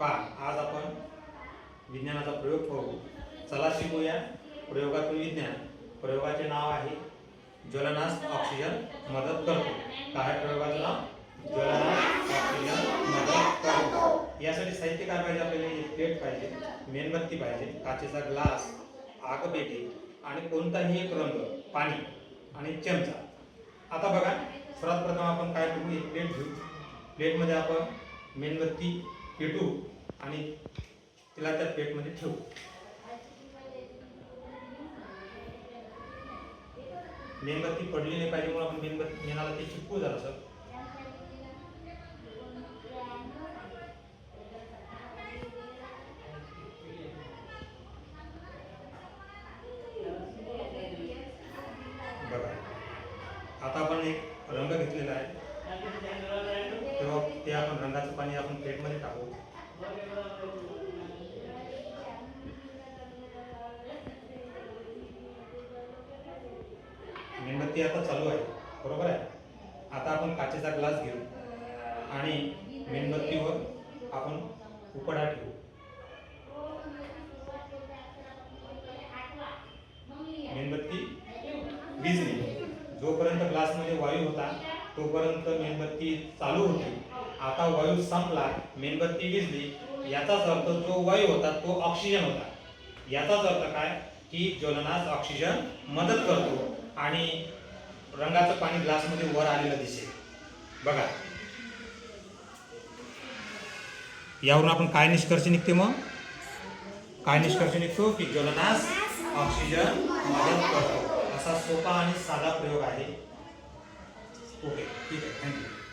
पहा आज आपण विज्ञानाचा प्रयोग पाहू. चला शिकूया प्रयोगातून विज्ञान. प्रयोगाचे नाव आहे ज्वलनास ऑक्सिजन मदत करतो. काय प्रयोगाचं नाव? ज्वलनास ऑक्सिजन मदत करतो. यासाठी साहित्य काय पाहिजे आपल्याला? एक प्लेट पाहिजे मेणबत्ती पाहिजे काचेचा ग्लास आगपेटी आणि कोणताही एक रंग पाणी आणि चमचा. आता बघा सर्वात प्रथम आपण काय करू एक प्लेट घेऊ. प्लेटमध्ये आपण मेणबत्ती पेटू आणि तिला त्या प्लेटमध्ये ठेवू. मेणबत्ती पडली नाही पाहिजे म्हणून आपण मेणबत्ती मेणाला ते चिपकू सर बघा. आता आपण एक रंग घेतलेला आहे. तेव्हा ते आपण रंगाचं पाणी आपण प्लेटमध्ये टाकू. मेणबत्ती आता चालू आहे. बरोबर आहे? आता आपण काचेचा ग्लास घेऊ. आणि मेणबत्तीवर आपण उकडा ठेवू. मेणबत्ती भिजली. जोपर्यंत ग्लासमध्ये वायू होता तोपर्यंत मेणबत्ती चालू होती. आता वायू संपला मेणबत्ती विजली याचाच अर्थ जो वायू होता तो ऑक्सिजन होता. याचाच अर्थ काय? की ज्वलनास ऑक्सिजन मदत करतो आणि रंगाचं पाणी ग्लासमध्ये वर आलेलं दिसेल. बघा. यावरून आपण काय निष्कर्ष निघते मग? काय निष्कर्ष निघतो? की ज्वलनास ऑक्सिजन मदत करतो. असा सोपा आणि साधा प्रयोग आहे. 湖北一百块钱。